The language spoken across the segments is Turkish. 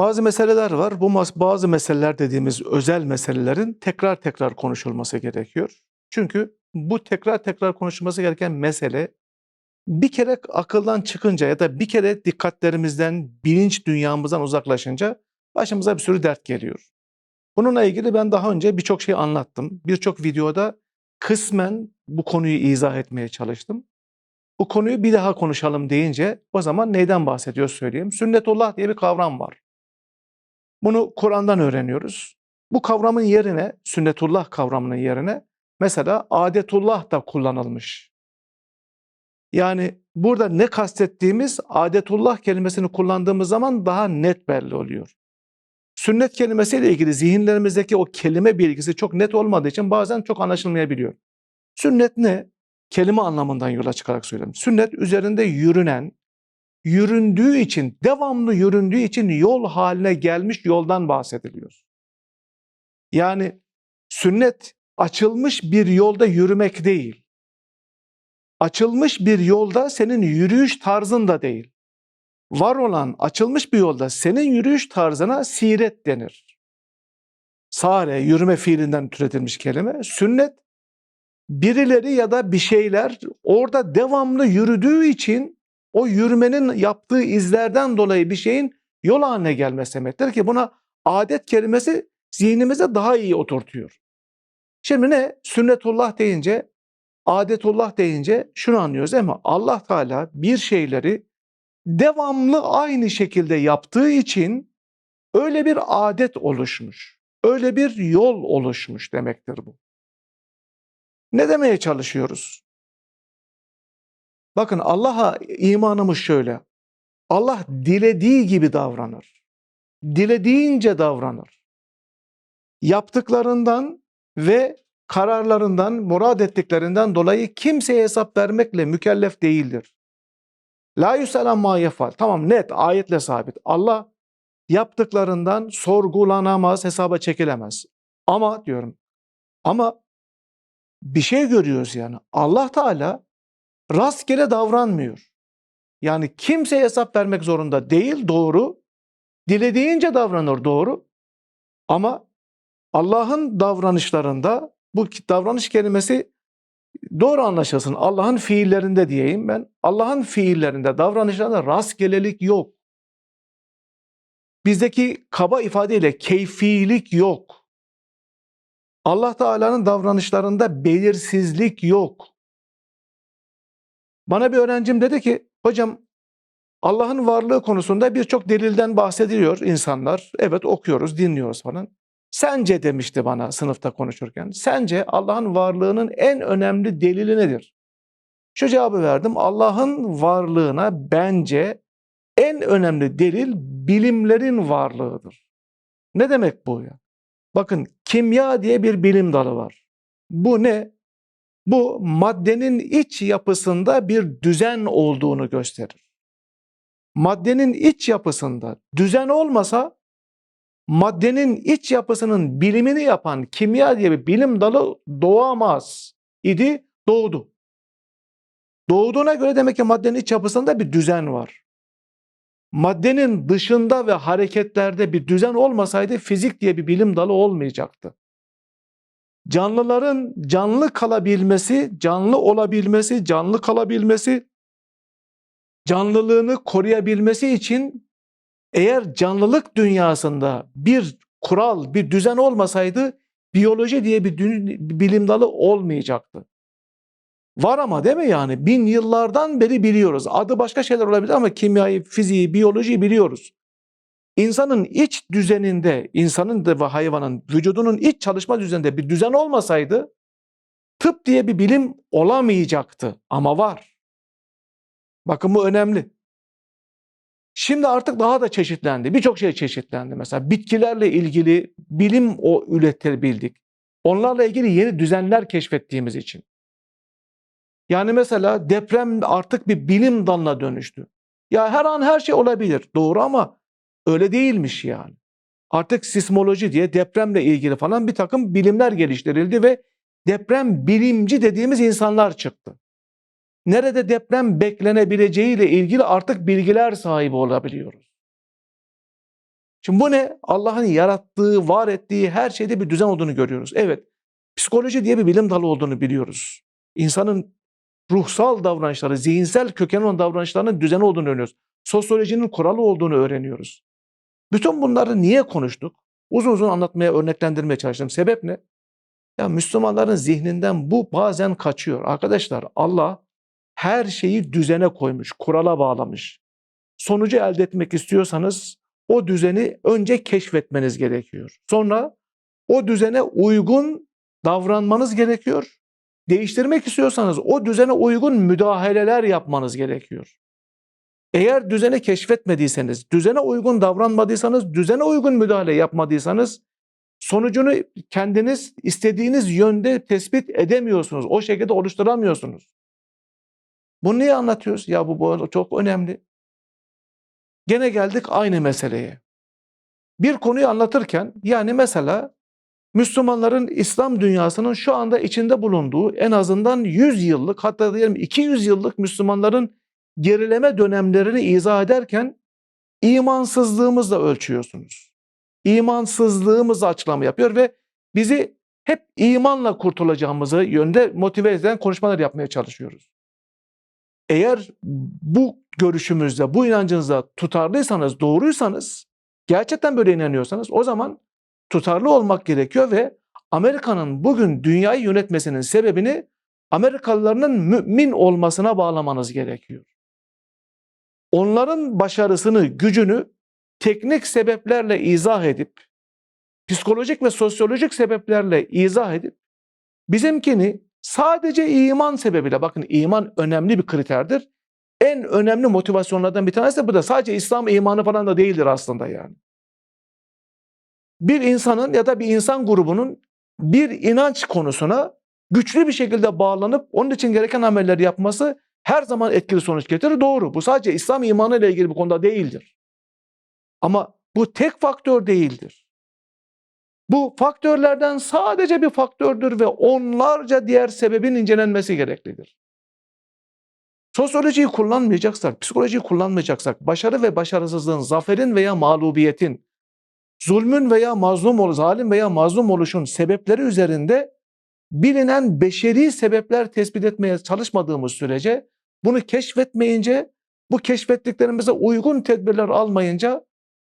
Bazı meseleler var. Bu bazı meseleler dediğimiz özel meselelerin tekrar tekrar konuşulması gerekiyor. Çünkü bu tekrar tekrar konuşulması gereken mesele bir kere akıldan çıkınca ya da bir kere dikkatlerimizden, bilinç dünyamızdan uzaklaşınca başımıza bir sürü dert geliyor. Bununla ilgili ben daha önce birçok şey anlattım. Birçok videoda kısmen bu konuyu izah etmeye çalıştım. Bu konuyu bir daha konuşalım deyince o zaman neyden bahsediyoruz söyleyeyim. Sünnetullah diye bir kavram var. Bunu Kur'an'dan öğreniyoruz. Bu kavramın yerine, sünnetullah kavramının yerine mesela adetullah da kullanılmış. Yani burada ne kastettiğimiz adetullah kelimesini kullandığımız zaman daha net belli oluyor. Sünnet kelimesiyle ilgili zihinlerimizdeki o kelime bilgisi çok net olmadığı için bazen çok anlaşılmayabiliyor. Sünnet ne? Kelime anlamından yola çıkarak söylüyorum. Sünnet üzerinde yürünen, yüründüğü için, devamlı yüründüğü için yol haline gelmiş yoldan bahsediliyor. Yani sünnet açılmış bir yolda yürümek değil. Açılmış bir yolda senin yürüyüş tarzın da değil. Var olan açılmış bir yolda senin yürüyüş tarzına siret denir. Sare, yürüme fiilinden türetilmiş kelime. Sünnet, birileri ya da bir şeyler orada devamlı yürüdüğü için o yürümenin yaptığı izlerden dolayı bir şeyin yol haline gelmesi demektir ki buna adet kelimesi zihnimize daha iyi oturtuyor. Şimdi ne? Sünnetullah deyince, adetullah deyince şunu anlıyoruz ama Allah Teala bir şeyleri devamlı aynı şekilde yaptığı için öyle bir adet oluşmuş. Öyle bir yol oluşmuş demektir bu. Ne demeye çalışıyoruz? Bakın Allah'a imanımız şöyle. Allah dilediği gibi davranır. Dilediğince davranır. Yaptıklarından ve kararlarından, murad ettiklerinden dolayı kimseye hesap vermekle mükellef değildir. La yüselen ma yefal. Tamam net ayetle sabit. Allah yaptıklarından sorgulanamaz, hesaba çekilemez. Ama diyorum ama bir şey görüyoruz yani. Allah Teala rastgele davranmıyor. Yani kimseye hesap vermek zorunda değil doğru. Dilediğince davranır doğru. Ama Allah'ın davranışlarında bu davranış kelimesi doğru anlaşılsın. Allah'ın fiillerinde diyeyim ben. Allah'ın fiillerinde, davranışlarında rastgelelik yok. Bizdeki kaba ifadeyle keyfilik yok. Allah Teala'nın davranışlarında belirsizlik yok. Bana bir öğrencim dedi ki, hocam Allah'ın varlığı konusunda birçok delilden bahsediliyor insanlar. Evet okuyoruz, dinliyoruz falan. Sence demişti bana sınıfta konuşurken. Sence Allah'ın varlığının en önemli delili nedir? Şu cevabı verdim. Allah'ın varlığına bence en önemli delil bilimlerin varlığıdır. Ne demek bu ya? Bakın kimya diye bir bilim dalı var. Bu ne? Bu maddenin iç yapısında bir düzen olduğunu gösterir. Maddenin iç yapısında düzen olmasa maddenin iç yapısının bilimini yapan kimya diye bir bilim dalı doğamaz idi, doğdu. Doğduğuna göre demek ki maddenin iç yapısında bir düzen var. Maddenin dışında ve hareketlerde bir düzen olmasaydı fizik diye bir bilim dalı olmayacaktı. Canlıların canlı kalabilmesi, canlı olabilmesi, canlı kalabilmesi, canlılığını koruyabilmesi için eğer canlılık dünyasında bir kural, bir düzen olmasaydı biyoloji diye bir bilim dalı olmayacaktı. Var ama değil mi yani? Bin yıllardan beri biliyoruz. Adı başka şeyler olabilir ama kimyayı, fiziği, biyolojiyi biliyoruz. İnsanın iç düzeninde, insanın da ve hayvanın vücudunun iç çalışma düzeninde bir düzen olmasaydı tıp diye bir bilim olamayacaktı ama var. Bakın bu önemli. Şimdi artık daha da çeşitlendi. Birçok şey çeşitlendi. Mesela bitkilerle ilgili bilim o üretebildik. Onlarla ilgili yeni düzenler keşfettiğimiz için. Yani mesela deprem artık bir bilim dalına dönüştü. Ya her an her şey olabilir. Doğru ama öyle değilmiş yani. Artık sismoloji diye depremle ilgili falan bir takım bilimler geliştirildi ve deprem bilimci dediğimiz insanlar çıktı nerede deprem beklenebileceğiyle ilgili artık bilgiler sahibi olabiliyoruz. Şimdi bu ne? Allah'ın yarattığı, var ettiği her şeyde bir düzen olduğunu görüyoruz. Evet, psikoloji diye bir bilim dalı olduğunu biliyoruz. İnsanın ruhsal davranışları, zihinsel köken olan davranışlarının düzeni olduğunu öğreniyoruz. Sosyolojinin kuralı olduğunu öğreniyoruz. Bütün bunları niye konuştuk? Uzun uzun anlatmaya, örneklendirmeye çalıştım. Sebep ne? Ya Müslümanların zihninden bu bazen kaçıyor. Arkadaşlar Allah her şeyi düzene koymuş, kurala bağlamış. Sonucu elde etmek istiyorsanız o düzeni önce keşfetmeniz gerekiyor. Sonra o düzene uygun davranmanız gerekiyor. Değiştirmek istiyorsanız o düzene uygun müdahaleler yapmanız gerekiyor. Eğer düzeni keşfetmediyseniz, düzene uygun davranmadıysanız, düzene uygun müdahale yapmadıysanız sonucunu kendiniz istediğiniz yönde tespit edemiyorsunuz. O şekilde oluşturamıyorsunuz. Bunu niye anlatıyoruz? Ya bu, bu çok önemli. Gene geldik aynı meseleye. Bir konuyu anlatırken yani mesela Müslümanların İslam dünyasının şu anda içinde bulunduğu en azından 100 yıllık hatta diyelim 200 yıllık Müslümanların gerileme dönemlerini izah ederken imansızlığımızla ölçüyorsunuz. İmansızlığımızla açıklama yapıyor ve bizi hep imanla kurtulacağımızı yönde motive eden konuşmalar yapmaya çalışıyoruz. Eğer bu görüşümüzde, bu inancınızda tutarlıysanız, doğruysanız, gerçekten böyle inanıyorsanız o zaman tutarlı olmak gerekiyor ve Amerika'nın bugün dünyayı yönetmesinin sebebini Amerikalıların mümin olmasına bağlamanız gerekiyor. Onların başarısını, gücünü teknik sebeplerle izah edip, psikolojik ve sosyolojik sebeplerle izah edip, bizimkini sadece iman sebebiyle, bakın iman önemli bir kriterdir. En önemli motivasyonlardan bir tanesi de bu da sadece İslam imanı falan da değildir aslında yani. Bir insanın ya da bir insan grubunun bir inanç konusuna güçlü bir şekilde bağlanıp onun için gereken amelleri yapması her zaman etkili sonuç getirir. Doğru. Bu sadece İslam imanı ile ilgili bir konuda değildir. Ama bu tek faktör değildir. Bu faktörlerden sadece bir faktördür ve onlarca diğer sebebin incelenmesi gereklidir. Sosyolojiyi kullanmayacaksak, psikolojiyi kullanmayacaksak, başarı ve başarısızlığın, zaferin veya mağlubiyetin, zulmün veya mazlum ol, zalim veya mazlum oluşun sebepleri üzerinde bilinen beşeri sebepler tespit etmeye çalışmadığımız sürece, bunu keşfetmeyince, bu keşfettiklerimize uygun tedbirler almayınca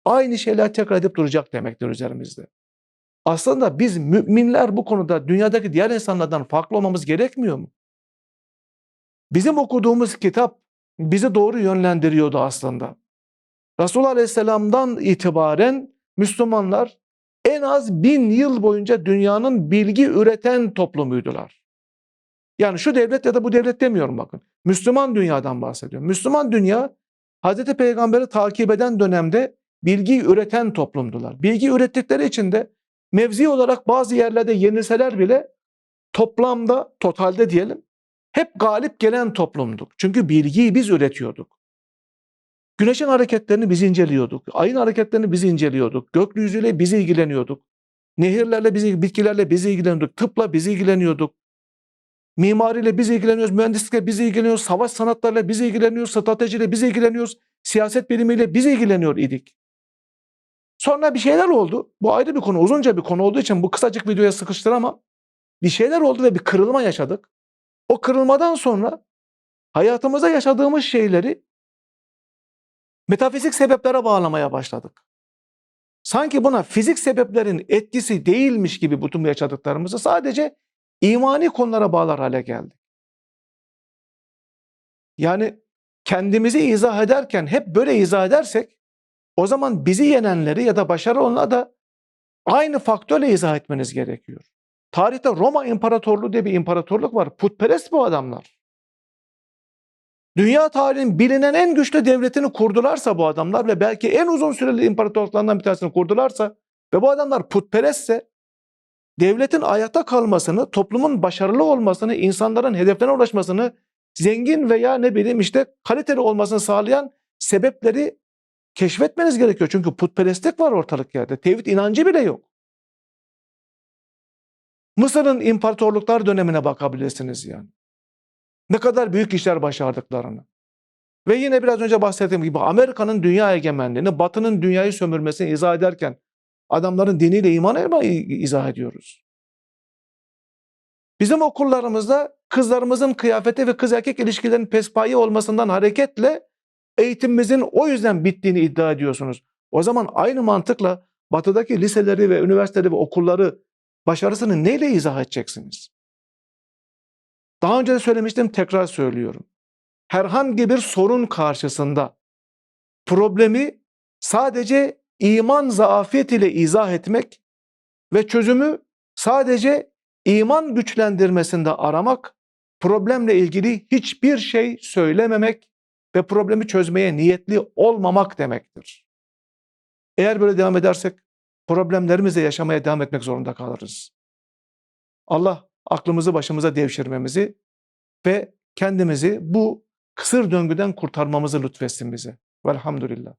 aynı şeyler tekrar edip duracak demektir üzerimizde. Aslında biz müminler bu konuda dünyadaki diğer insanlardan farklı olmamız gerekmiyor mu? Bizim okuduğumuz kitap bizi doğru yönlendiriyordu aslında. Resulullah Aleyhisselam'dan itibaren Müslümanlar en az bin yıl boyunca dünyanın bilgi üreten toplumuydular. Yani şu devlet ya da bu devlet demiyorum bakın. Müslüman dünyadan bahsediyorum. Müslüman dünya Hazreti Peygamber'i takip eden dönemde bilgi üreten toplumdular. Bilgi ürettikleri için de mevzi olarak bazı yerlerde yenilseler bile toplamda, totalde diyelim, hep galip gelen toplumduk. Çünkü bilgiyi biz üretiyorduk. Güneşin hareketlerini biz inceliyorduk. Ayın hareketlerini biz inceliyorduk. Gökyüzüyle biz ilgileniyorduk. Nehirlerle biz, bitkilerle biz ilgileniyorduk. Tıpla biz ilgileniyorduk. Mimariyle biz ilgileniyoruz. Mühendislikle biz ilgileniyoruz. Savaş sanatlarıyla biz ilgileniyoruz. Stratejiyle biz ilgileniyoruz. Siyaset bilimiyle biz ilgileniyor idik. Sonra bir şeyler oldu. Bu ayrı bir konu, uzunca bir konu olduğu için bu kısacık videoya sıkıştıramam. Bir şeyler oldu ve bir kırılma yaşadık. O kırılmadan sonra hayatımıza yaşadığımız şeyleri metafizik sebeplere bağlamaya başladık. Sanki buna fizik sebeplerin etkisi değilmiş gibi bütün yaşadıklarımızı sadece imani konulara bağlar hale geldik. Yani kendimizi izah ederken hep böyle izah edersek o zaman bizi yenenleri ya da başarı olanları da aynı faktörle izah etmeniz gerekiyor. Tarihte Roma İmparatorluğu diye bir imparatorluk var. Putperest bu adamlar. Dünya tarihinin bilinen en güçlü devletini kurdularsa bu adamlar ve belki en uzun süreli imparatorluklarından bir tanesini kurdularsa ve bu adamlar putperestse devletin ayakta kalmasını, toplumun başarılı olmasını, insanların hedeflerine ulaşmasını, zengin veya ne bileyim işte kaliteli olmasını sağlayan sebepleri keşfetmeniz gerekiyor. Çünkü putperestlik var ortalık yerde. Tevhid inancı bile yok. Mısır'ın imparatorluklar dönemine bakabilirsiniz yani. Ne kadar büyük işler başardıklarını. Ve yine biraz önce bahsettiğim gibi Amerika'nın dünya egemenliğini, Batı'nın dünyayı sömürmesini izah ederken adamların diniyle imanı izah ediyoruz? Bizim okullarımızda kızlarımızın kıyafeti ve kız erkek ilişkilerinin pespayi olmasından hareketle eğitimimizin o yüzden bittiğini iddia ediyorsunuz. O zaman aynı mantıkla batıdaki liseleri ve üniversiteleri ve okulları başarısını neyle izah edeceksiniz? Daha önce de söylemiştim tekrar söylüyorum. Herhangi bir sorun karşısında problemi sadece iman zaafiyetiyle izah etmek ve çözümü sadece iman güçlendirmesinde aramak, problemle ilgili hiçbir şey söylememek ve problemi çözmeye niyetli olmamak demektir. Eğer böyle devam edersek problemlerimizle yaşamaya devam etmek zorunda kalırız. Allah aklımızı başımıza devşirmemizi ve kendimizi bu kısır döngüden kurtarmamızı lütfetsin bize. Velhamdülillah.